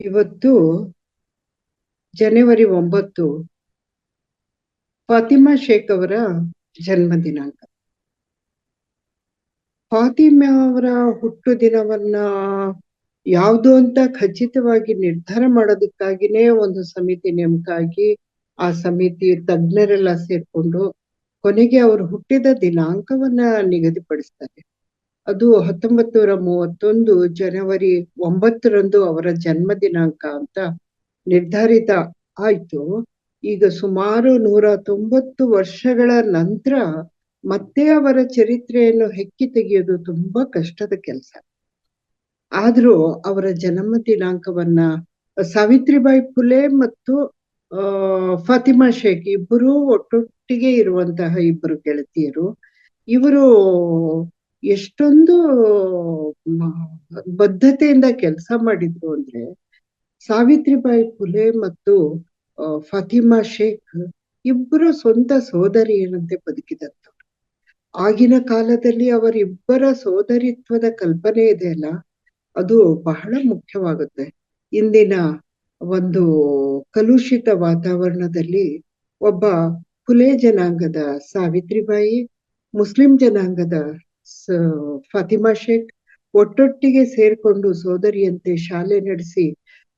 ಇವತ್ತು ಜನವರಿ ಒಂಬತ್ತು ಫಾತಿಮಾ ಶೇಖ್ ಅವರ ಜನ್ಮ ದಿನಾಂಕ. ಫಾತಿಮಾ ಅವರ ಹುಟ್ಟು ದಿನವನ್ನ ಯಾವುದು ಅಂತ ಖಚಿತವಾಗಿ ನಿರ್ಧಾರ ಮಾಡೋದಕ್ಕಾಗಿನೇ ಒಂದು ಸಮಿತಿ ನೇಮಕ ಆಗಿ ಆ ಸಮಿತಿ ತಜ್ಞರೆಲ್ಲ ಸೇರ್ಕೊಂಡು ಕೊನೆಗೆ ಅವರು ಹುಟ್ಟಿದ ದಿನಾಂಕವನ್ನ ನಿಗದಿಪಡಿಸ್ತಾರೆ. ಅದು ಹತ್ತೊಂಬತ್ ನೂರ ಮೂವತ್ತೊಂದು ಜನವರಿ ಒಂಬತ್ತರಂದು ಅವರ ಜನ್ಮ ದಿನಾಂಕ ಅಂತ ನಿರ್ಧಾರಿತ ಆಯ್ತು. ಈಗ ಸುಮಾರು ನೂರ ತೊಂಬತ್ತು ವರ್ಷಗಳ ನಂತರ ಮತ್ತೆ ಅವರ ಚರಿತ್ರೆಯನ್ನು ಹೆಕ್ಕಿ ತೆಗೆಯೋದು ತುಂಬಾ ಕಷ್ಟದ ಕೆಲಸ. ಆದ್ರೂ ಅವರ ಜನ್ಮ ದಿನಾಂಕವನ್ನ ಸಾವಿತ್ರಿಬಾಯಿ ಫುಲೆ ಮತ್ತು, ಆ, ಫಾತಿಮಾ ಶೇಖ್ ಇಬ್ಬರು ಒಟ್ಟೊಟ್ಟಿಗೆ ಇರುವಂತಹ ಇಬ್ಬರು ಗೆಳತಿಯರು. ಇವರು ಎಷ್ಟೊಂದು ಬದ್ಧತೆಯಿಂದ ಕೆಲಸ ಮಾಡಿದ್ರು ಅಂದ್ರೆ, ಸಾವಿತ್ರಿಬಾಯಿ ಫುಲೆ ಮತ್ತು ಫತಿಮಾ ಶೇಖ್ ಇಬ್ಬರು ಸ್ವಂತ ಸೋದರಿಯರಂತೆ ಬದುಕಿದಂಥವ್ರು ಆಗಿನ ಕಾಲದಲ್ಲಿ ಅವರಿಬ್ಬರ ಸೋದರಿತ್ವದ ಕಲ್ಪನೆ ಇದೆ ಅಲ್ಲ, ಅದು ಬಹಳ ಮುಖ್ಯವಾಗುತ್ತೆ. ಇಂದಿನ ಒಂದು ಕಲುಷಿತ ವಾತಾವರಣದಲ್ಲಿ ಒಬ್ಬ ಫುಲೆ ಜನಾಂಗದ ಸಾವಿತ್ರಿಬಾಯಿ, ಮುಸ್ಲಿಂ ಜನಾಂಗದ ಫಾತಿಮಾ ಶೇಖ್ ಒಟ್ಟೊಟ್ಟಿಗೆ ಸೇರ್ಕೊಂಡು ಸೋದರಿಯಂತೆ ಶಾಲೆ ನಡೆಸಿ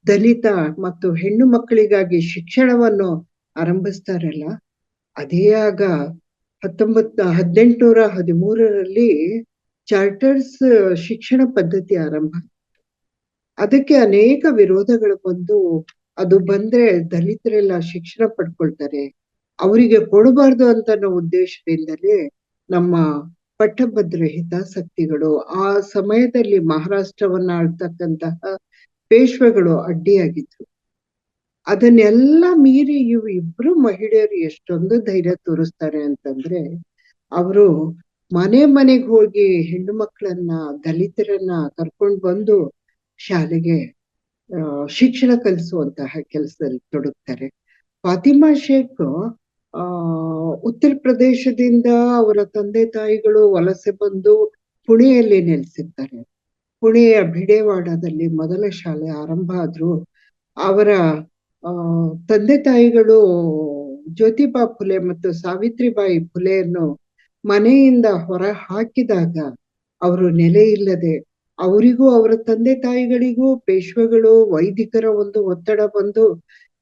ದಲಿತ ಮತ್ತು ಹೆಣ್ಣು ಮಕ್ಕಳಿಗಾಗಿ ಶಿಕ್ಷಣವನ್ನು ಆರಂಭಿಸ್ತಾರಲ್ಲ. ಅದೇ ಆಗ ಹತ್ತೊಂಬತ್, ಹದಿನೆಂಟುನೂರ ಹದಿಮೂರರಲ್ಲಿ ಚಾರ್ಟರ್ಸ್ ಶಿಕ್ಷಣ ಪದ್ಧತಿ ಆರಂಭ. ಅದಕ್ಕೆ ಅನೇಕ ವಿರೋಧಗಳು ಬಂದು ಅದು ಬಂದ್ರೆ ದಲಿತರೆಲ್ಲ ಶಿಕ್ಷಣ ಪಡ್ಕೊಳ್ತಾರೆ. ಅವರಿಗೆ ಕೊಡಬಾರ್ದು ಅಂತ ಅನ್ನೋ ಉದ್ದೇಶದಿಂದಲೇ ನಮ್ಮ ಪಟ್ಟಭದ್ರ ಹಿತಾಸಕ್ತಿಗಳು ಆ ಸಮಯದಲ್ಲಿ ಮಹಾರಾಷ್ಟ್ರವನ್ನ ಆಳ್ತಕ್ಕಂತಹ ಪೇಶ್ವೆಗಳು ಅಡ್ಡಿಯಾಗಿದ್ರು. ಅದನ್ನೆಲ್ಲ ಮೀರಿ ಇವು ಇಬ್ರು ಮಹಿಳೆಯರು ಎಷ್ಟೊಂದು ಧೈರ್ಯ ತೋರಿಸ್ತಾರೆ ಅಂತಂದ್ರೆ, ಅವರು ಮನೆ ಮನೆಗೆ ಹೋಗಿ ಹೆಣ್ಣು ಮಕ್ಕಳನ್ನ ದಲಿತರನ್ನ ಕರ್ಕೊಂಡು ಬಂದು ಶಾಲೆಗೆ ಶಿಕ್ಷಣ ಕಲಿಸುವಂತಹ ಕೆಲಸದಲ್ಲಿ ತೊಡಗ್ತಾರೆ. ಫಾತಿಮಾ ಶೇಖ್ ಆ, ಉತ್ತರ ಪ್ರದೇಶದಿಂದ ಅವರ ತಂದೆ ತಾಯಿಗಳು ವಲಸೆ ಬಂದು ಪುಣೆಯಲ್ಲಿ ನೆಲೆಸಿದ್ದಾರೆ. ಪುಣೆಯ ಭಿಡೇವಾಡದಲ್ಲಿ ಮೊದಲ ಶಾಲೆ ಆರಂಭ ಆದ್ರು ಅವರ ತಂದೆ ತಾಯಿಗಳು ಜ್ಯೋತಿಬಾ ಫುಲೆ ಮತ್ತು ಸಾವಿತ್ರಿಬಾಯಿ ಫುಲೆಯನ್ನು ಮನೆಯಿಂದ ಹೊರ ಹಾಕಿದಾಗ ಅವರು ನೆಲೆ ಇಲ್ಲದೆ ಅವರಿಗೂ ಅವರ ತಂದೆ ತಾಯಿಗಳಿಗೂ ಪೇಶ್ವೆಗಳು, ವೈದಿಕರ ಒಂದು ಒತ್ತಡ ಬಂದು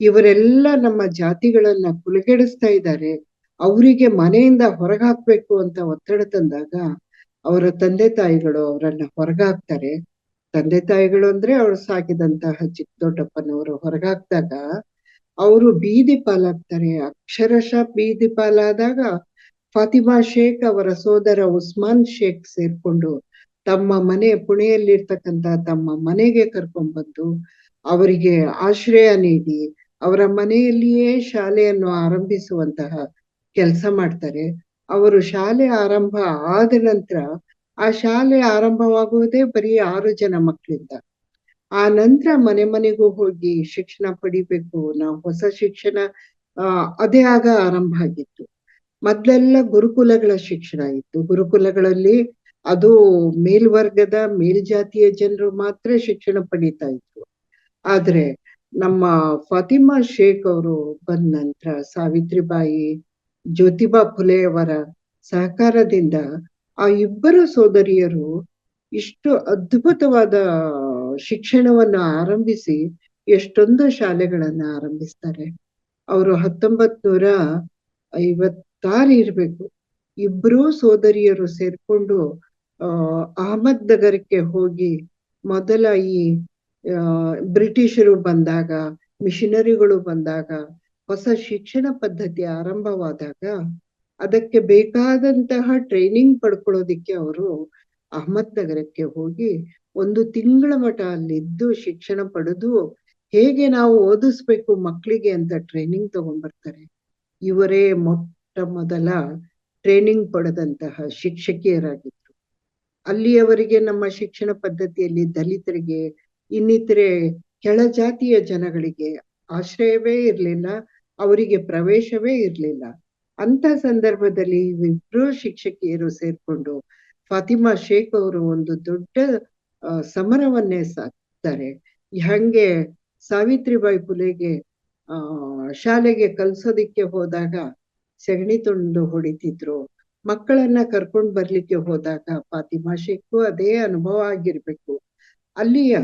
ಇವರೆಲ್ಲ ನಮ್ಮ ಜಾತಿಗಳನ್ನ ಕುಲಗೆಡಿಸ್ತಾ ಇದ್ದಾರೆ. ಅವರಿಗೆ ಮನೆಯಿಂದ ಹೊರಗಾಕ್ಬೇಕು ಅಂತ ಒತ್ತಡ ತಂದಾಗ ಅವರ ತಂದೆ ತಾಯಿಗಳು ಅವರನ್ನ ಹೊರಗಾಕ್ತಾರೆ. ತಂದೆ ತಾಯಿಗಳು ಅಂದ್ರೆ ಅವ್ರು ಸಾಕಿದಂತಹ ಚಿಕ್ಕ ದೊಡ್ಡಪ್ಪನವರು ಹೊರಗಾಕ್ದಾಗ ಅವರು ಬೀದಿ ಪಾಲಾಗ್ತಾರೆ. ಅಕ್ಷರಶಃ ಬೀದಿ ಪಾಲಾದಾಗ ಫಾತಿಮಾ ಶೇಖ್ ಅವರ ಸೋದರ ಉಸ್ಮಾನ್ ಶೇಖ್ ಸೇರ್ಕೊಂಡು ತಮ್ಮ ಮನೆ ಪುಣೆಯಲ್ಲಿರ್ತಕ್ಕಂತ ತಮ್ಮ ಮನೆಗೆ ಕರ್ಕೊಂಡ್ಬಂದು ಅವರಿಗೆ ಆಶ್ರಯ ನೀಡಿ ಅವರ ಮನೆಯಲ್ಲಿಯೇ ಶಾಲೆಯನ್ನು ಆರಂಭಿಸುವಂತಹ ಕೆಲಸ ಮಾಡ್ತಾರೆ. ಅವರು ಶಾಲೆ ಆರಂಭ ಆದ ನಂತರ ಆ ಶಾಲೆ ಆರಂಭವಾಗುವುದೇ ಬರೀ ಆರು ಜನ ಮಕ್ಕಳಿಂದ ಆ ನಂತರ ಮನೆ ಮನೆಗೂ ಹೋಗಿ ಶಿಕ್ಷಣ ಪಡಿಬೇಕು. ನಾವು ಹೊಸ ಶಿಕ್ಷಣ ಅದೇ ಆಗ ಆರಂಭ ಆಗಿತ್ತು. ಮೊದ್ಲೆಲ್ಲ ಗುರುಕುಲಗಳ ಶಿಕ್ಷಣ ಇತ್ತು. ಗುರುಕುಲಗಳಲ್ಲಿ ಅದು ಮೇಲ್ವರ್ಗದ ಮೇಲ್ಜಾತಿಯ ಜನರು ಮಾತ್ರ ಶಿಕ್ಷಣ ಪಡೀತಾ ಇದ್ರು. ಆದ್ರೆ ನಮ್ಮ ಫಾತಿಮಾ ಶೇಖ್ ಅವರು ಬಂದ ನಂತರ ಸಾವಿತ್ರಿಬಾಯಿ ಜ್ಯೋತಿಬಾ ಫುಲೆಯವರ ಸಹಕಾರದಿಂದ ಆ ಇಬ್ಬರು ಸೋದರಿಯರು ಇಷ್ಟು ಅದ್ಭುತವಾದ ಶಿಕ್ಷಣವನ್ನ ಆರಂಭಿಸಿ ಎಷ್ಟೊಂದು ಶಾಲೆಗಳನ್ನ ಆರಂಭಿಸ್ತಾರೆ. ಅವರು ಹತ್ತೊಂಬತ್ ನೂರ ಐವತ್ತಾರು ಇರ್ಬೇಕು. ಇಬ್ರು ಸೋದರಿಯರು ಸೇರ್ಕೊಂಡು ಅಹ್ ಅಹಮದ್ ನಗರಕ್ಕೆ ಹೋಗಿ ಮೊದಲ ಈ ಬ್ರಿಟಿಷರು ಬಂದಾಗ, ಮಿಷನರಿಗಳು ಬಂದಾಗ, ಹೊಸ ಶಿಕ್ಷಣ ಪದ್ಧತಿ ಆರಂಭವಾದಾಗ ಅದಕ್ಕೆ ಬೇಕಾದಂತಹ ಟ್ರೈನಿಂಗ್ ಪಡ್ಕೊಳ್ಳೋದಿಕ್ಕೆ ಅವರು ಅಹಮದ್ ನಗರಕ್ಕೆ ಹೋಗಿ ಒಂದು ತಿಂಗಳ ಮಠ ಅಲ್ಲಿದ್ದು ಶಿಕ್ಷಣ ಪಡೆದು ಹೇಗೆ ನಾವು ಓದಿಸ್ಬೇಕು ಮಕ್ಕಳಿಗೆ ಅಂತ ಟ್ರೈನಿಂಗ್ ತಗೊಂಡ್ಬರ್ತಾರೆ. ಇವರೇ ಮೊಟ್ಟ ಮೊದಲ ಟ್ರೈನಿಂಗ್ ಪಡೆದಂತಹ ಶಿಕ್ಷಕಿಯರಾಗಿದ್ರು. ಅಲ್ಲಿಯವರೆಗೆ ನಮ್ಮ ಶಿಕ್ಷಣ ಪದ್ಧತಿಯಲ್ಲಿ ದಲಿತರಿಗೆ ಇನ್ನಿತರೆ ಕೆಳಜಾತಿಯ ಜನಗಳಿಗೆ ಆಶ್ರಯವೇ ಇರ್ಲಿಲ್ಲ, ಅವರಿಗೆ ಪ್ರವೇಶವೇ ಇರ್ಲಿಲ್ಲ. ಅಂತ ಸಂದರ್ಭದಲ್ಲಿ ಇಬ್ರು ಶಿಕ್ಷಕಿಯರು ಸೇರ್ಕೊಂಡು ಫಾತಿಮಾ ಶೇಖ್ ಅವರು ಒಂದು ದೊಡ್ಡ ಸಮರವನ್ನೇ ಸಾಕ್ತಾರೆ. ಹಂಗೆ ಸಾವಿತ್ರಿಬಾಯಿ ಪುಲೆಗೆ, ಆ, ಶಾಲೆಗೆ ಕಲ್ಸೋದಿಕ್ಕೆ ಹೋದಾಗ ಸೆಗಣಿ ತುಂಡು ಹೊಡಿತಿದ್ರು. ಮಕ್ಕಳನ್ನ ಕರ್ಕೊಂಡ್ ಬರ್ಲಿಕ್ಕೆ ಹೋದಾಗ ಫಾತಿಮಾ ಶೇಖು ಅದೇ ಅನುಭವ ಆಗಿರ್ಬೇಕು. ಅಲ್ಲಿಯ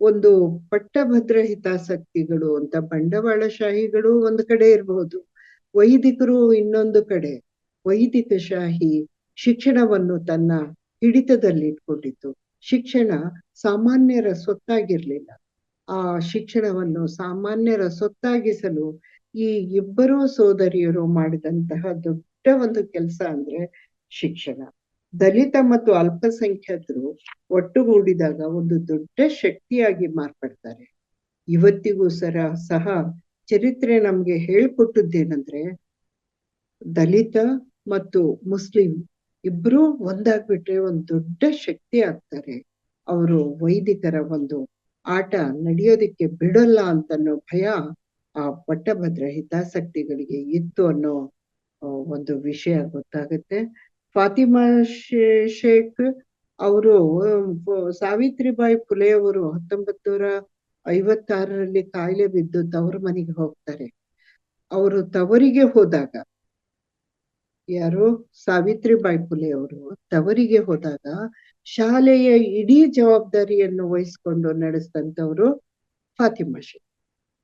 ಒಂದು ಪಟ್ಟಭದ್ರ ಹಿತಾಸಕ್ತಿಗಳು ಅಂತ ಬಂಡವಾಳಶಾಹಿಗಳು ಒಂದು ಕಡೆ ಇರಬಹುದು ವೈದಿಕರು ಇನ್ನೊಂದು ಕಡೆ. ವೈದಿಕ ಶಾಹಿ ಶಿಕ್ಷಣವನ್ನು ತನ್ನ ಹಿಡಿತದಲ್ಲಿ ಇಟ್ಕೊಂಡಿತ್ತು ಶಿಕ್ಷಣ ಸಾಮಾನ್ಯರ ಸ್ವತ್ತಾಗಿರ್ಲಿಲ್ಲ. ಆ ಶಿಕ್ಷಣವನ್ನು ಸಾಮಾನ್ಯರ ಸೊತ್ತಾಗಿಸಲು ಈ ಇಬ್ಬರೂ ಸೋದರಿಯರು ಮಾಡಿದಂತಹ ದೊಡ್ಡ ಒಂದು ಕೆಲಸ ಅಂದ್ರೆ ಶಿಕ್ಷಣ. ದಲಿತ ಮತ್ತು ಅಲ್ಪಸಂಖ್ಯಾತರು ಒಟ್ಟುಗೂಡಿದಾಗ ಒಂದು ದೊಡ್ಡ ಶಕ್ತಿಯಾಗಿ ಮಾರ್ಪಡ್ತಾರೆ. ಇವತ್ತಿಗೂ ಸರ ಸಹ ಚರಿತ್ರೆ ನಮ್ಗೆ ಹೇಳ್ಕೊಟ್ಟದ್ದೇನಂದ್ರೆ, ದಲಿತ ಮತ್ತು ಮುಸ್ಲಿಂ ಇಬ್ರು ಒಂದಾಗ್ಬಿಟ್ರೆ ಒಂದು ದೊಡ್ಡ ಶಕ್ತಿ ಆಗ್ತಾರೆ. ಅವರು ವೈದಿಕರ ಒಂದು ಆಟ ನಡೆಯೋದಿಕ್ಕೆ ಬಿಡಲ್ಲ ಅಂತನ್ನೋ ಭಯ ಆ ಪಟ್ಟಭದ್ರ ಹಿತಾಸಕ್ತಿಗಳಿಗೆ ಇತ್ತು ಅನ್ನೋ ಒಂದು ವಿಷಯ ಗೊತ್ತಾಗುತ್ತೆ. ಫಾತಿಮಾ ಶೇಖ್ ಅವರು ಸಾವಿತ್ರಿಬಾಯಿ ಪುಲೆ ಅವರು ಹತ್ತೊಂಬತ್ ನೂರ ಐವತ್ತಾರರಲ್ಲಿ ಕಾಯಿಲೆ ಬಿದ್ದು ತವರ ಮನೆಗೆ ಹೋಗ್ತಾರೆ. ಅವರು ತವರಿಗೆ ಹೋದಾಗ, ಯಾರು? ಸಾವಿತ್ರಿಬಾಯಿ ಪುಲೆ ಅವರು ತವರಿಗೆ ಹೋದಾಗ ಶಾಲೆಯ ಇಡೀ ಜವಾಬ್ದಾರಿಯನ್ನು ವಹಿಸ್ಕೊಂಡು ನಡೆಸಿದಂಥವ್ರು ಫಾತಿಮಾ ಶೇಖ್.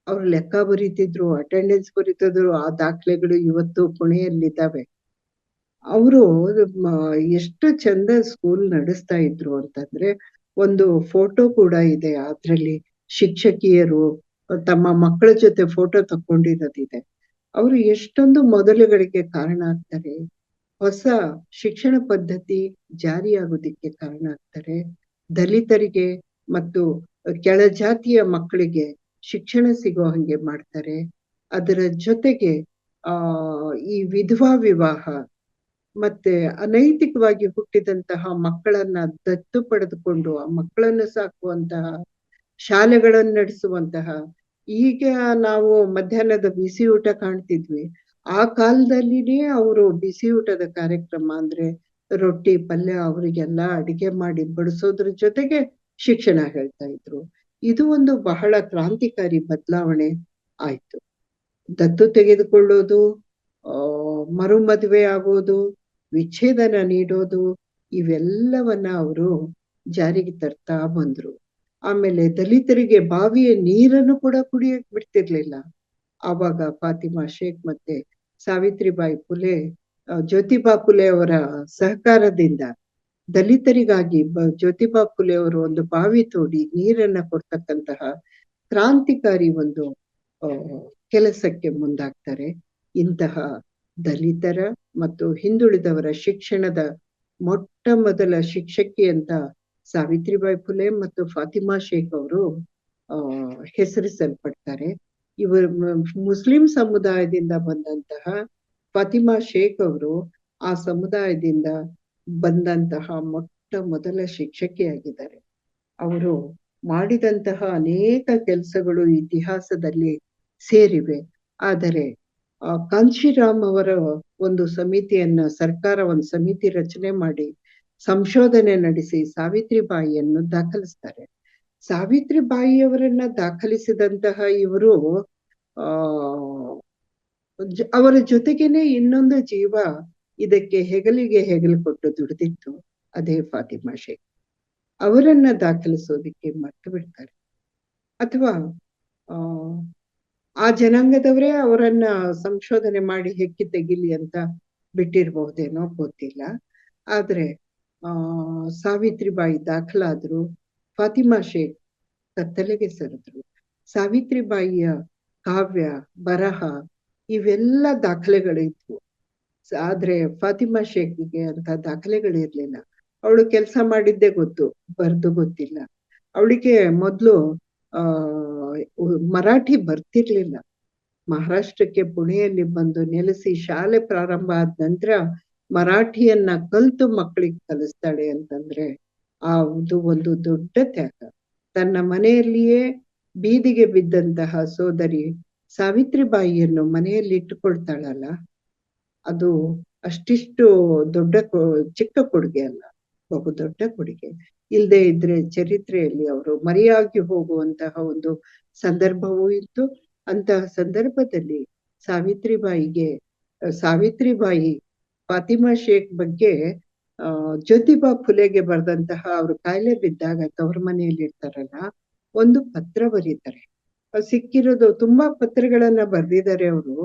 ಅವ್ರು ಲೆಕ್ಕ ಬರೀತಿದ್ರು ಅಟೆಂಡೆನ್ಸ್ ಬರೀತಿದ್ರು, ಆ ದಾಖಲೆಗಳು ಇವತ್ತು ಪುಣೆಯಲ್ಲಿದ್ದಾವೆ. ಅವರು ಎಷ್ಟು ಚಂದ ಸ್ಕೂಲ್ ನಡೆಸ್ತಾ ಇದ್ರು ಅಂತಂದ್ರೆ ಒಂದು ಫೋಟೋ ಕೂಡ ಇದೆ ಅದ್ರಲ್ಲಿ ಶಿಕ್ಷಕಿಯರು, ತಮ್ಮ ಮಕ್ಕಳ ಜೊತೆ ಫೋಟೋ ತಕೊಂಡಿರೋದಿದೆ ಅವರು ಎಷ್ಟೊಂದು ಮೊದಲುಗಳಿಗೆ ಕಾರಣ ಆಗ್ತಾರೆ, ಹೊಸ ಶಿಕ್ಷಣ ಪದ್ಧತಿ ಜಾರಿಯಾಗೋದಿಕ್ಕೆ ಕಾರಣ ಆಗ್ತಾರೆ, ದಲಿತರಿಗೆ ಮತ್ತು ಕೆಳಜಾತಿಯ ಮಕ್ಕಳಿಗೆ ಶಿಕ್ಷಣ ಸಿಗೋ ಹಂಗೆ ಮಾಡ್ತಾರೆ. ಅದರ ಜೊತೆಗೆ, ಆ, ಈ ವಿಧವಾ ವಿವಾಹ ಮತ್ತೆ ಅನೈತಿಕವಾಗಿ ಹುಟ್ಟಿದಂತಹ ಮಕ್ಕಳನ್ನ ದತ್ತು ಪಡೆದುಕೊಂಡು, ಆ ಮಕ್ಕಳನ್ನು ಸಾಕುವಂತಹ ಶಾಲೆಗಳನ್ನು ನಡೆಸುವಂತಹ, ಈಗ ನಾವು ಮಧ್ಯಾಹ್ನದ ಬಿಸಿ ಊಟ ಕಾಣ್ತಿದ್ವಿ. ಆ ಕಾಲದಲ್ಲಿನೇ ಅವರು ಬಿಸಿ ಊಟದ ಕಾರ್ಯಕ್ರಮ ಅಂದ್ರೆ ರೊಟ್ಟಿ, ಪಲ್ಯ ಅವರಿಗೆಲ್ಲ ಅಡಿಗೆ ಮಾಡಿ ಬಡಿಸೋದ್ರ ಜೊತೆಗೆ ಶಿಕ್ಷಣ ಹೇಳ್ತಾ ಇದ್ರು. ಇದು ಒಂದು ಬಹಳ ಕ್ರಾಂತಿಕಾರಿ ಬದಲಾವಣೆ ಆಯ್ತು. ದತ್ತು ತೆಗೆದುಕೊಳ್ಳೋದು, ಆ ಮರು ಮದುವೆ ಆಗೋದು ವಿಚ್ಛೇದನ ನೀಡೋದು ಇವೆಲ್ಲವನ್ನ ಅವರು ಜಾರಿಗೆ ತರ್ತಾ ಬಂದ್ರು. ಆಮೇಲೆ ದಲಿತರಿಗೆ ಬಾವಿಯ ನೀರನ್ನು ಕೂಡ ಕುಡಿಯಕ್ ಬಿಡ್ತಿರ್ಲಿಲ್ಲ. ಆವಾಗ ಫಾತಿಮಾ ಶೇಖ್ ಮತ್ತೆ ಸಾವಿತ್ರಿಬಾಯಿ ಪುಲೆ ಜ್ಯೋತಿಬಾ ಪುಲೆ ಅವರ ಸಹಕಾರದಿಂದ ದಲಿತರಿಗಾಗಿ ಜ್ಯೋತಿಬಾ ಪುಲೆ ಅವರು ಒಂದು ಬಾವಿ ತೋಡಿ ನೀರನ್ನ ಕೊಡ್ತಕ್ಕಂತಹ ಕ್ರಾಂತಿಕಾರಿ ಒಂದು ಕೆಲಸಕ್ಕೆ ಮುಂದಾಗ್ತಾರೆ. ಇಂತಹ ದಲಿತರ ಮತ್ತು ಹಿಂದುಳಿದವರ ಶಿಕ್ಷಣದ ಮೊಟ್ಟ ಮೊದಲ ಶಿಕ್ಷಕಿ ಅಂತ ಸಾವಿತ್ರಿಬಾಯಿ ಫುಲೆ ಮತ್ತು ಫಾತಿಮಾ ಶೇಖ್ ಅವರು ಹೆಸರಿಸಲ್ಪಡ್ತಾರೆ. ಇವರು ಮುಸ್ಲಿಂ ಸಮುದಾಯದಿಂದ ಬಂದಂತಹ ಫಾತಿಮಾ ಶೇಖ್ ಅವರು ಆ ಸಮುದಾಯದಿಂದ ಬಂದಂತಹ ಮೊಟ್ಟ ಮೊದಲ ಶಿಕ್ಷಕಿಯಾಗಿದ್ದಾರೆ ಅವರು ಮಾಡಿದಂತಹ ಅನೇಕ ಕೆಲಸಗಳು ಇತಿಹಾಸದಲ್ಲಿ ಸೇರಿವೆ. ಆದರೆ ಕಾಂಶಿರಾಮ್ ಅವರ ಒಂದು ಸಮಿತಿಯನ್ನ ಸರ್ಕಾರ ಒಂದು ಸಮಿತಿ ರಚನೆ ಮಾಡಿ ಸಂಶೋಧನೆ ನಡೆಸಿ ಸಾವಿತ್ರಿಬಾಯಿಯನ್ನು ದಾಖಲಿಸ್ತಾರೆ. ಸಾವಿತ್ರಿಬಾಯಿಯವರನ್ನ ದಾಖಲಿಸಿದಂತಹ ಇವರು ಅವರ ಜೊತೆಗೇನೆ ಇನ್ನೊಂದು ಜೀವ ಇದಕ್ಕೆ ಹೆಗಲಿಗೆ ಹೆಗಲು ಕೊಟ್ಟು ದುಡಿದಿತ್ತು, ಅದೇ ಫಾತಿಮಾ ಶೇಖ್. ಅವರನ್ನ ದಾಖಲಿಸೋದಿಕ್ಕೆ ಮರ್ತು ಬಿಡ್ತಾರೆ. ಅಥವಾ, ಆ ಆ ಜನಾಂಗದವರೇ ಅವರನ್ನ ಸಂಶೋಧನೆ ಮಾಡಿ ಹೆಕ್ಕಿ ತೆಗಿಲಿ ಅಂತ ಬಿಟ್ಟಿರ್ಬಹುದೇನೋ ಗೊತ್ತಿಲ್ಲ. ಆದ್ರೆ, ಆ, ಸಾವಿತ್ರಿಬಾಯಿ ದಾಖಲಾದ್ರು, ಫಾತಿಮಾ ಶೇಖ್ ಕತ್ತಲೆಗೆ ಸರಿದ್ರು. ಸಾವಿತ್ರಿಬಾಯಿಯ ಕಾವ್ಯ, ಬರಹ ಇವೆಲ್ಲ ದಾಖಲೆಗಳಿದ್ವು. ಆದ್ರೆ ಫಾತಿಮಾ ಶೇಖ್ಗೆ ಅಂತ ದಾಖಲೆಗಳಿರ್ಲಿಲ್ಲ. ಅವಳು ಕೆಲಸ ಮಾಡಿದ್ದೇ ಗೊತ್ತು, ಬರ್ದು ಗೊತ್ತಿಲ್ಲ. ಅವಳಿಗೆ ಮೊದ್ಲು, ಆ ಮರಾಠಿ ಬರ್ತಿರ್ಲಿಲ್ಲ. ಮಹಾರಾಷ್ಟ್ರಕ್ಕೆ ಪುಣೆಯಲ್ಲಿ ಬಂದು ನೆಲೆಸಿ ಶಾಲೆ ಪ್ರಾರಂಭ ಆದ ನಂತರ ಮರಾಠಿಯನ್ನ ಕಲ್ತು ಮಕ್ಕಳಿಗೆ ಕಲಿಸ್ತಾಳೆ ಅಂತಂದ್ರೆ ಅದು ಒಂದು ದೊಡ್ಡ ತ್ಯಾಗ. ತನ್ನ ಮನೆಯಲ್ಲಿಯೇ ಬೀದಿಗೆ ಬಿದ್ದಂತಹ ಸೋದರಿ ಸಾವಿತ್ರಿಬಾಯಿಯನ್ನು ಮನೆಯಲ್ಲಿ ಇಟ್ಟುಕೊಳ್ತಾಳಲ್ಲ, ಅದು ಅಷ್ಟಿಷ್ಟು ದೊಡ್ಡ ಚಿಕ್ಕ ಕೊಡುಗೆ ಅಲ್ಲ ಬಹುದೊಡ್ಡ ಕೊಡುಗೆ. ಇಲ್ಲದೆ ಇದ್ರೆ ಚರಿತ್ರೆಯಲ್ಲಿ ಅವರು ಮರೆಯಾಗಿ ಹೋಗುವಂತಹ ಒಂದು ಸಂದರ್ಭವೂ ಇತ್ತು. ಅಂತಹ ಸಂದರ್ಭದಲ್ಲಿ ಸಾವಿತ್ರಿಬಾಯಿಗೆ ಸಾವಿತ್ರಿಬಾಯಿ ಫಾತಿಮಾ ಶೇಖ್ ಬಗ್ಗೆ ಜ್ಯೋತಿಬಾ ಫುಲೆಗೆ ಬರೆದಂತಹ ಅವರು ಕಾಯಿಲೆ ಬಿದ್ದಾಗ ತವ್ರ ಮನೆಯಲ್ಲಿ ಇರ್ತಾರಲ್ಲ, ಒಂದು ಪತ್ರ ಬರೀತಾರೆ. ಸಿಕ್ಕಿರೋದು ತುಂಬಾ ಪತ್ರಗಳನ್ನ ಬರೆದಿದ್ದಾರೆ ಅವರು.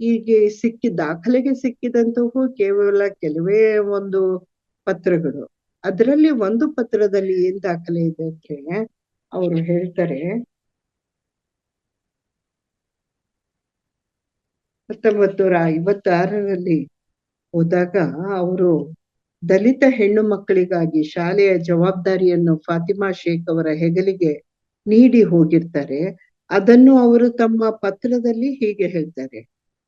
ಈಗ ಸಿಕ್ಕಿ, ದಾಖಲೆಗೆ ಸಿಕ್ಕಿದಂತಹು ಕೇವಲ ಕೆಲವೇ ಒಂದು ಪತ್ರಗಳು. ಅದರಲ್ಲಿ ಒಂದು ಪತ್ರದಲ್ಲಿ ಏನ್ ದಾಖಲೆ ಇದೆ ಅಂದ್ರೆ ಅವರು ಹೇಳ್ತಾರೆ. ಹತ್ತೊಂಬತ್ತು ನೂರ ಐವತ್ತಾರರಲ್ಲಿ ಹೋದಾಗ ಅವರು ದಲಿತ ಹೆಣ್ಣು ಮಕ್ಕಳಿಗಾಗಿ ಶಾಲೆಯ ಜವಾಬ್ದಾರಿಯನ್ನು ಫಾತಿಮಾ ಶೇಖ್ ಅವರ ಹೆಗಲಿಗೆ ನೀಡಿ ಹೋಗಿರ್ತಾರೆ. ಅದನ್ನು ಅವರು ತಮ್ಮ ಪತ್ರದಲ್ಲಿ ಹೀಗೆ ಹೇಳ್ತಾರೆ.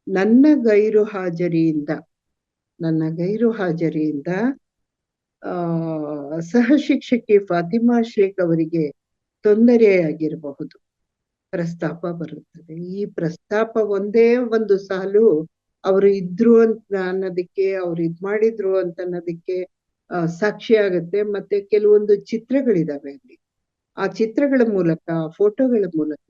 ನನ್ನ ಗೈರು ಹಾಜರಿಯಿಂದ, ನನ್ನ ಗೈರು ಹಾಜರಿಯಿಂದ ಸಹ ಶಿಕ್ಷಕಿ ಫಾತಿಮಾ ಶೇಖ್ ಅವರಿಗೆ ತೊಂದರೆಯಾಗಿರಬಹುದು. ಪ್ರಸ್ತಾಪ ಬರುತ್ತದೆ. ಈ ಪ್ರಸ್ತಾಪ ಒಂದೇ ಒಂದು ಸಾಲು ಅವರು ಇದ್ರು ಅಂತ ಅನ್ನೋದಕ್ಕೆ, ಅವ್ರು ಇದ್ ಮಾಡಿದ್ರು ಅಂತ ಅನ್ನೋದಕ್ಕೆ ಸಾಕ್ಷಿ ಆಗತ್ತೆ. ಮತ್ತೆ ಕೆಲವೊಂದು ಚಿತ್ರಗಳಿದಾವೆ ಅಲ್ಲಿ. ಆ ಚಿತ್ರಗಳ ಮೂಲಕ, ಫೋಟೋಗಳ ಮೂಲಕ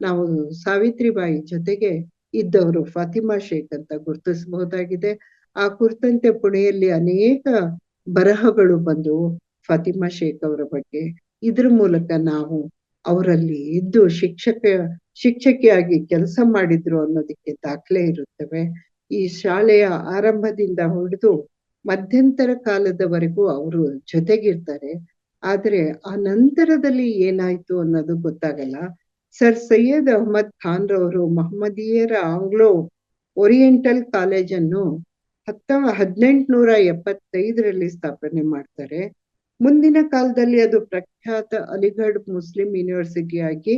ನಾವು ಸಾವಿತ್ರಿಬಾಯಿ ಜೊತೆಗೆ ಇದ್ದವರು ಫಾತಿಮಾ ಶೇಖ್ ಅಂತ ಗುರುತಿಸಬಹುದಾಗಿದೆ. ಆ ಕುರಿತಂತೆ ಪುಣೆಯಲ್ಲಿ ಅನೇಕ ಬರಹಗಳು ಬಂದು ಫಾತಿಮಾ ಶೇಖ್ ಅವರ ಬಗ್ಗೆ, ಇದ್ರ ಮೂಲಕ ನಾವು ಅವರಲ್ಲಿ ಇದ್ದು ಶಿಕ್ಷಕ, ಶಿಕ್ಷಕಿಯಾಗಿ ಕೆಲಸ ಮಾಡಿದ್ರು ಅನ್ನೋದಕ್ಕೆ ದಾಖಲೆ ಇರುತ್ತವೆ. ಈ ಶಾಲೆಯ ಆರಂಭದಿಂದ ಹೊಡೆದು ಮಧ್ಯಂತರ ಕಾಲದವರೆಗೂ ಅವರು ಜೊತೆಗಿರ್ತಾರೆ. ಆದ್ರೆ ಆ ನಂತರದಲ್ಲಿ ಏನಾಯ್ತು ಅನ್ನೋದು ಗೊತ್ತಾಗಲ್ಲ. ಸರ್ ಸೈಯದ್ ಅಹಮದ್ ಖಾನ್ ರವರು ಮಹಮ್ಮದೀಯರ ಆಂಗ್ಲೋ ಓರಿಯೆಂಟಲ್ ಕಾಲೇಜನ್ನು ಹತ್ತ ಹದಿನೆಂಟುನೂರ ಎಪ್ಪತ್ತೈದರಲ್ಲಿ ಸ್ಥಾಪನೆ ಮಾಡ್ತಾರೆ. ಮುಂದಿನ ಕಾಲದಲ್ಲಿ ಅದು ಪ್ರಖ್ಯಾತ ಅಲಿಗಢ್ ಮುಸ್ಲಿಂ ಯೂನಿವರ್ಸಿಟಿ ಆಗಿ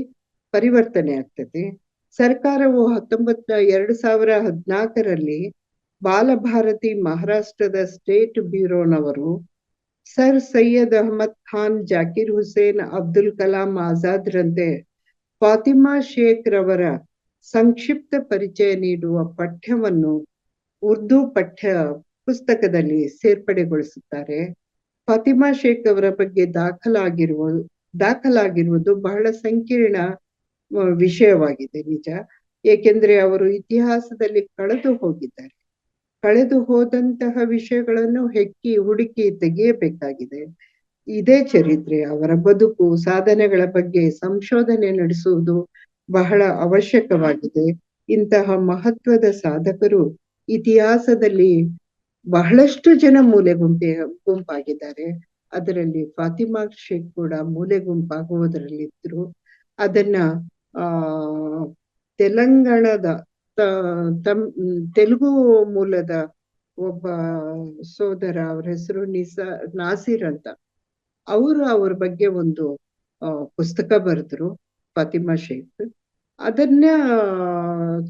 ಪರಿವರ್ತನೆ ಆಗ್ತದೆ. ಸರ್ಕಾರವು ಹತ್ತೊಂಬತ್ತ ಎರಡು ಸಾವಿರ ಹದಿನಾಲ್ಕರಲ್ಲಿ ಬಾಲಭಾರತಿ ಮಹಾರಾಷ್ಟ್ರದ ಸ್ಟೇಟ್ ಬ್ಯೂರೋನವರು ಸರ್ ಸೈಯದ್ ಅಹಮದ್ ಖಾನ್, ಜಾಕಿರ್ ಹುಸೇನ್, ಅಬ್ದುಲ್ ಕಲಾಂ ಆಜಾದ್ರಂತೆ ಫಾತಿಮಾ ಶೇಖ್ ರವರ ಸಂಕ್ಷಿಪ್ತ ಪರಿಚಯ ನೀಡುವ ಪಠ್ಯವನ್ನು ಉರ್ದು ಪಠ್ಯ ಪುಸ್ತಕದಲ್ಲಿ ಸೇರ್ಪಡೆಗೊಳಿಸುತ್ತಾರೆ. ಫತಿಮಾ ಶೇಖ್ ಅವರ ಬಗ್ಗೆ ದಾಖಲಾಗಿರುವ, ದಾಖಲಾಗಿರುವುದು ಬಹಳ ಸಂಕೀರ್ಣ ವಿಷಯವಾಗಿದೆ ನಿಜ. ಏಕೆಂದ್ರೆ ಅವರು ಇತಿಹಾಸದಲ್ಲಿ ಕಳೆದು ಹೋಗಿದ್ದಾರೆ. ಕಳೆದು ಹೋದಂತಹ ವಿಷಯಗಳನ್ನು ಹೆಕ್ಕಿ ಹುಡುಕಿ ತೆಗೆಯಬೇಕಾಗಿದೆ. ಇದೇ ಚರಿತ್ರೆ, ಅವರ ಬದುಕು, ಸಾಧನೆಗಳ ಬಗ್ಗೆ ಸಂಶೋಧನೆ ನಡೆಸುವುದು ಬಹಳ ಅವಶ್ಯಕವಾಗಿದೆ. ಇಂತಹ ಮಹತ್ವದ ಸಾಧಕರು ಇತಿಹಾಸದಲ್ಲಿ ಬಹಳಷ್ಟು ಜನ ಮೂಲೆ ಗುಂಪೆ, ಗುಂಪಾಗಿದ್ದಾರೆ. ಅದರಲ್ಲಿ ಫಾತಿಮಾ ಶೇಖ್ ಕೂಡ ಮೂಲೆ ಗುಂಪಾಗುವುದರಲ್ಲಿದ್ರು ಅದನ್ನ, ಆ, ತೆಲಂಗಾಣದ ತಮ್, ತೆಲುಗು ಮೂಲದ ಒಬ್ಬ ಸೋದರ, ಅವ್ರ ಹೆಸರು ನಿಸಾ, ನಾಸಿರ್ ಅಂತ. ಅವರು ಅವ್ರ ಬಗ್ಗೆ ಒಂದು ಪುಸ್ತಕ ಬರೆದ್ರು ಫಾತಿಮಾ ಶೇಖ್. ಅದನ್ನ,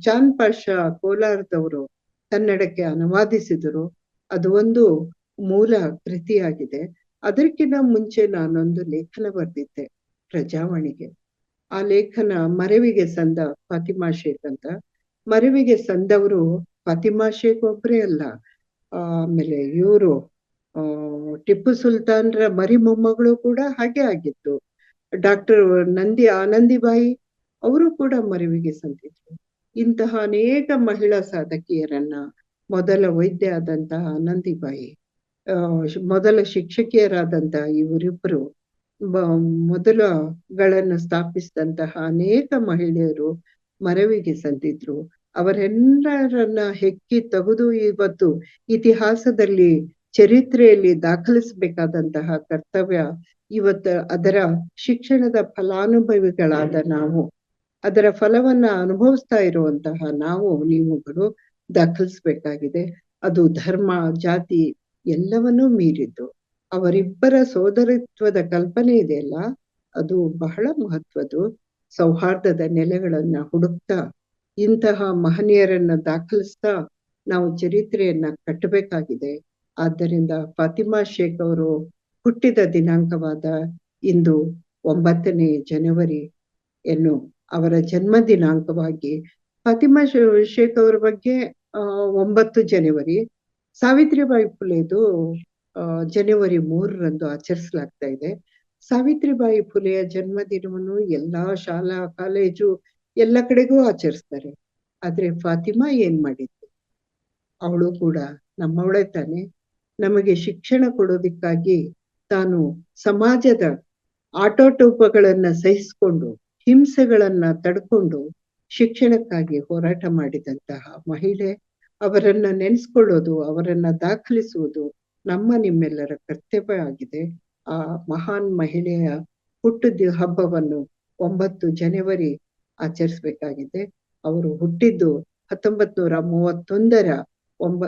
ಚಾಂದ್ ಪಾಷಾ ಕೋಲಾರದವರು ಕನ್ನಡಕ್ಕೆ ಅನುವಾದಿಸಿದರು ಅದು ಒಂದು ಮೂಲ ಕೃತಿಯಾಗಿದೆ. ಅದಕ್ಕಿಂತ ಮುಂಚೆ ನಾನೊಂದು ಲೇಖನ ಬರೆದಿದ್ದೆ ಪ್ರಜಾವಾಣಿಗೆ. ಆ ಲೇಖನ ಮರವಿಗೆ ಸಂದ ಫಾತಿಮಾ ಶೇಖ್ ಅಂತ. ಮರವಿಗೆ ಸಂದವರು ಫಾತಿಮಾ ಶೇಖ್ ಒಬ್ರೇ ಅಲ್ಲ. ಆಮೇಲೆ ಇವರು ಟಿಪ್ಪು ಸುಲ್ತಾನ್ರ ಮರಿ ಮೊಮ್ಮಗಳು ಕೂಡ ಹಾಗೆ ಆಗಿತ್ತು ಡಾಕ್ಟರ್ ನಂದಿ, ಆನಂದಿಬಾಯಿ, ಅವರು ಕೂಡ ಮರವಿಗೆ ಸಂದಿದ್ರು. ಇಂತಹ ಅನೇಕ ಮಹಿಳಾ ಸಾಧಕಿಯರನ್ನ ಮೊದಲ ವೈದ್ಯ ಆದಂತಹ ಆನಂದಿಬಾಯಿ ಮೊದಲ ಶಿಕ್ಷಕಿಯರಾದಂತಹ ಇವರಿಬ್ಬರು ಮೊದಲಗಳನ್ನು ಸ್ಥಾಪಿಸಿದಂತಹ ಅನೇಕ ಮಹಿಳೆಯರು ಮರವಿಗೆ ಸಂದಿದ್ರು ಅವರೆಲ್ಲರನ್ನ ಹೆಕ್ಕಿ ತೆಗೆದು ಇವತ್ತು ಇತಿಹಾಸದಲ್ಲಿ ಚರಿತ್ರೆಯಲ್ಲಿ ದಾಖಲಿಸಬೇಕಾದಂತಹ ಕರ್ತವ್ಯ ಇವತ್ತು ಅದರ ಶಿಕ್ಷಣದ ಫಲಾನುಭವಿಗಳಾದ ನಾವು. ಅದರ ಫಲವನ್ನ ಅನುಭವಿಸ್ತಾ ಇರುವಂತಹ ನಾವು ನೀವುಗಳು ದಾಖಲಿಸ್ಬೇಕಾಗಿದೆ. ಅದು ಧರ್ಮ, ಜಾತಿ ಎಲ್ಲವನ್ನೂ ಮೀರಿದ್ದು. ಅವರಿಬ್ಬರ ಸೋದರತ್ವದ ಕಲ್ಪನೆ ಇದೆಯಲ್ಲ, ಅದು ಬಹಳ ಮಹತ್ವದ್ದು. ಸೌಹಾರ್ದದ ನೆಲೆಗಳನ್ನ ಹುಡುಕ್ತಾ, ಇಂತಹ ಮಹನೀಯರನ್ನ ದಾಖಲಿಸ್ತಾ ನಾವು ಚರಿತ್ರೆಯನ್ನ ಕಟ್ಟಬೇಕಾಗಿದೆ. ಆದ್ದರಿಂದ ಫಾತಿಮಾ ಶೇಖ್ ಅವರು ಹುಟ್ಟಿದ ದಿನಾಂಕವಾದ ಇಂದು ಒಂಬತ್ತನೇ ಜನವರಿ ಎನ್ನು ಅವರ ಜನ್ಮ ದಿನಾಂಕವಾಗಿ ಫಾತಿಮಾ ಶೇಖ್ ಅವರ ಬಗ್ಗೆ ಒಂಬತ್ತು ಜನವರಿ. ಸಾವಿತ್ರಿಬಾಯಿ ಫುಲೆದು ಜನವರಿ ಮೂರರಂದು ಆಚರಿಸಲಾಗ್ತಾ ಇದೆ. ಸಾವಿತ್ರಿಬಾಯಿ ಫುಲೆಯ ಜನ್ಮದಿನವನ್ನು ಎಲ್ಲಾ ಶಾಲಾ, ಕಾಲೇಜು ಎಲ್ಲ ಕಡೆಗೂ ಆಚರಿಸ್ತಾರೆ. ಆದ್ರೆ ಫಾತಿಮಾ ಏನ್ ಮಾಡಿದ್ಲು ಅವಳು ಕೂಡ ನಮ್ಮವಳೆ ತಾನೆ. ನಮಗೆ ಶಿಕ್ಷಣ ಕೊಡೋದಿಕ್ಕಾಗಿ ತಾನು ಸಮಾಜದ ಆಟೋಟೋಪಗಳನ್ನ ಸಹಿಸ್ಕೊಂಡು ಹಿಂಸೆಗಳನ್ನ ತಡ್ಕೊಂಡು ಶಿಕ್ಷಣಕ್ಕಾಗಿ ಹೋರಾಟ ಮಾಡಿದಂತಹ ಮಹಿಳೆ ಅವರನ್ನ ನೆನೆಸ್ಕೊಳ್ಳೋದು, ಅವರನ್ನ ದಾಖಲಿಸುವುದು ನಮ್ಮ ನಿಮ್ಮೆಲ್ಲರ ಕರ್ತವ್ಯ ಆಗಿದೆ. ಆ ಮಹಾನ್ ಮಹಿಳೆಯ ಹುಟ್ಟಿದ ಹಬ್ಬವನ್ನು ಒಂಬತ್ತು ಜನವರಿ ಆಚರಿಸ್ಬೇಕಾಗಿದೆ. ಅವರು ಹುಟ್ಟಿದ್ದು ಹತ್ತೊಂಬತ್ ನೂರ ಮೂವತ್ತೊಂದರ ಒಂಬ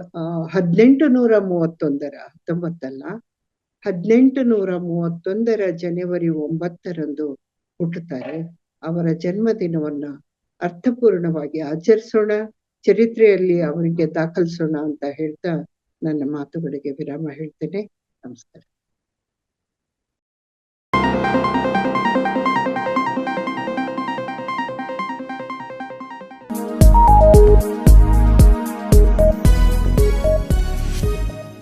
ಹದಿನೆಂಟು ನೂರ ಮೂವತ್ತೊಂದರ ಹತ್ತೊಂಬತ್ತಲ್ಲ ಹದಿನೆಂಟು ನೂರ ಮೂವತ್ತೊಂದರ ಜನವರಿ ಒಂಬತ್ತರಂದು ಹುಟ್ಟುತ್ತಾರೆ. ಅವರ ಜನ್ಮದಿನವನ್ನ ಅರ್ಥಪೂರ್ಣವಾಗಿ ಆಚರಿಸೋಣ ಚರಿತ್ರೆಯಲ್ಲಿ ಅವರಿಗೆ ದಾಖಲಿಸೋಣ ಅಂತ ಹೇಳ್ತಾ ನನ್ನ ಮಾತುಗಳಿಗೆ ವಿರಾಮ ಹೇಳ್ತೇನೆ. ನಮಸ್ಕಾರ.